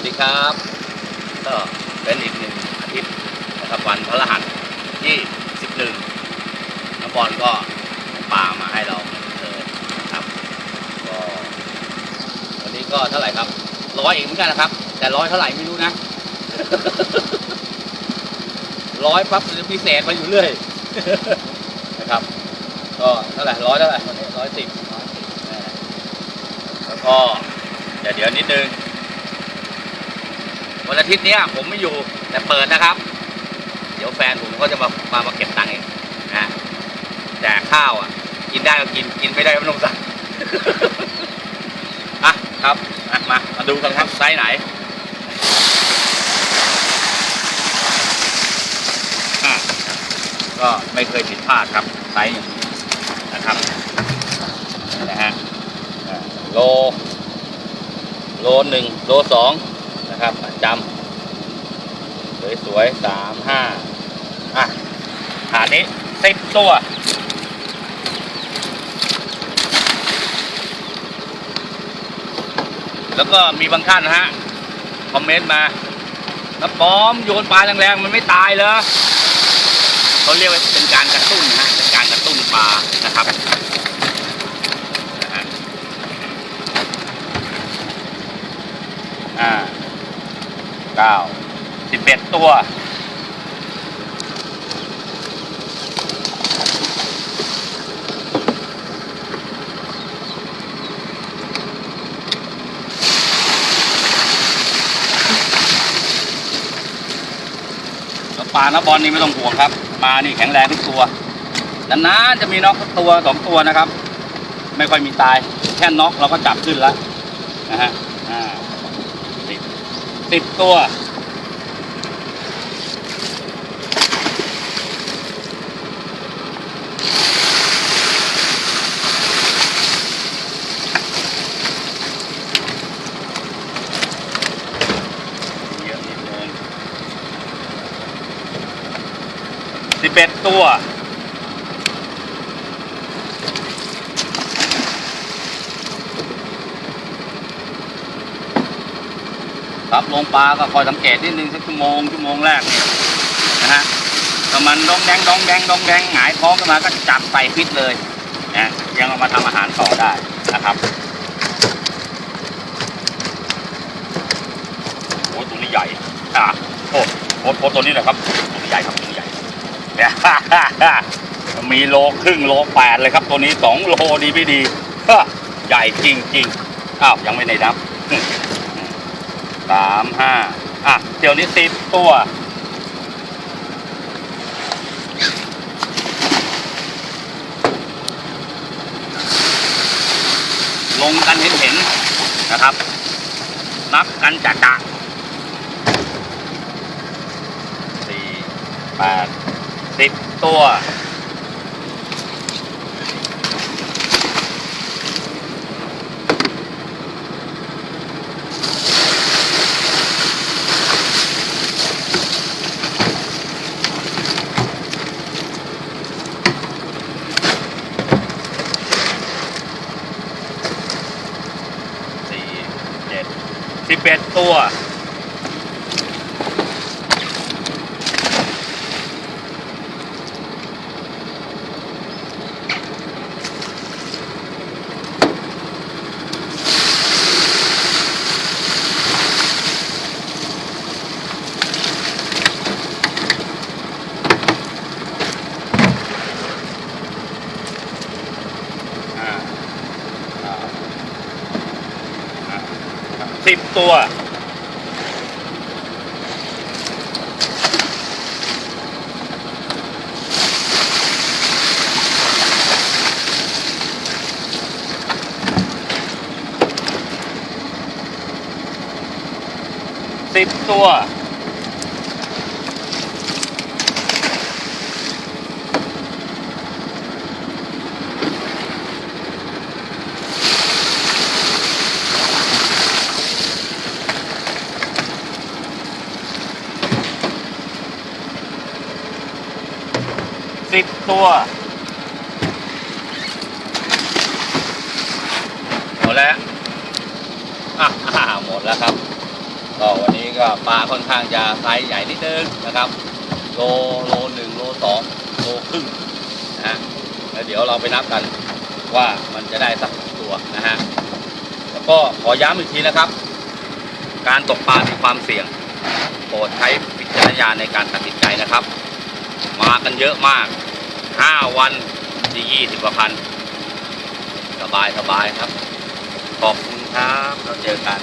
วัสดีครับ ก็เป็นอีกหนึ่งอาทิตย์นะครับวันพฤหัสที่ 11น้องบอลก็ปลามาให้เราเลยนะครับก็วันนี้ก็เท่าไหร่ครับร้อยเองเหมือนกันนะครับ แต่ร้อยเท่าไหร่ไม่รู้นะร้อยปั๊บจะมีเศษมาอยู่เรื่อยนะครับ ก็เท่าไหร่ร้อยเท่าไหร่วันนี้ร้อยสิบแล้วก็เดี๋ยวเดี๋ยวนิดนึง วันอาทิตย์เนี้ยผมไม่อยู่แต่เปิดนะครับ เดี๋ยวแฟนผมก็จะมามามาเก็บตังค์เองนะแต่ข้าวอะ กินได้ก็กินกินไม่ได้ก็ไม่ต้องสั่งอะครับอะมามาดูกันครับไซส์ไหนอะก็ไม่เคยผิดพลาดครับไซส์นะครับนะฮะโล โลหนึ่งโลสอง นะครับประจำสวยๆสามห้าอะฐานนี้สิบตัวแล้วก็มีบางท่านนะฮะ คอมเมนต์มาน้าป้อมโยนปลาแรงๆมันไม่ตายเหรอเขาเรียกว่าเป็นการกระตุ้นนะฮะเป็นการกระตุ้นปลานะครับอ่า เก้าสิบเอ็ดตัว ปลาน้าบอลนี่ไม่ต้องห่วงครับปลานี่แข็งแรงทุกตัวนานๆจะมีน็อกตัวสองตัวนะครับ ไม่ค่อยมีตาย แค่น็อกเราก็จับขึ้นแล้วนะฮะ สิบตัว สิบเอ็ดตัว ครับลงปลาก็คอยสังเกตนิดนึงสักชั่วโมงชั่วโมงแรกเนี่ยนะฮะถ้ามันดองแดงดองแดงดองแดงหงายท้องขึ้นมาก็จับใส่ฟิตเลยนะยังเอามาทำอาหารต่อได้นะครับโอ้ตัวนี้ใหญ่อะโอ้โอ้ตัวนี้นะครับตัวนี้ใหญ่ครับตัวนี้ใหญ่เนี่ยมีโลครึ่งโลแปดเลยครับ ตัวนี้สองโลดีไม่ดีใหญ่จริงจริงๆอ้าวยังไม่ได้นับ สามห้าอะ เดี๋ยวนี้สิบตัว ลงกันเห็นเห็นๆนะครับ นับกันจัดจัดสี่แปดสิบตัว สี่เจ็ด แปดตัว สิบตัว สิบตัว สิบตัวหมดแล้วอะหมดแล้วครับก็วันนี้ก็ปลาค่อนข้างจะไซส์ใหญ่นิดนึงนะครับโลโลหนึ่งโลสองโลครึ่งนะฮะแล้วเดี๋ยวเราไปนับกันว่ามันจะได้สักกี่ตัวนะฮะแล้วก็ขอย้ำอีกทีนะครับ การตกปลามีความเสี่ยงโปรดใช้วิจารณญาณในการตัดสินใจนะครับ มากันเยอะมาก 5 วันที่ 20กว่าพัน สบายสบายครับ ขอบคุณครับ เราเจอกัน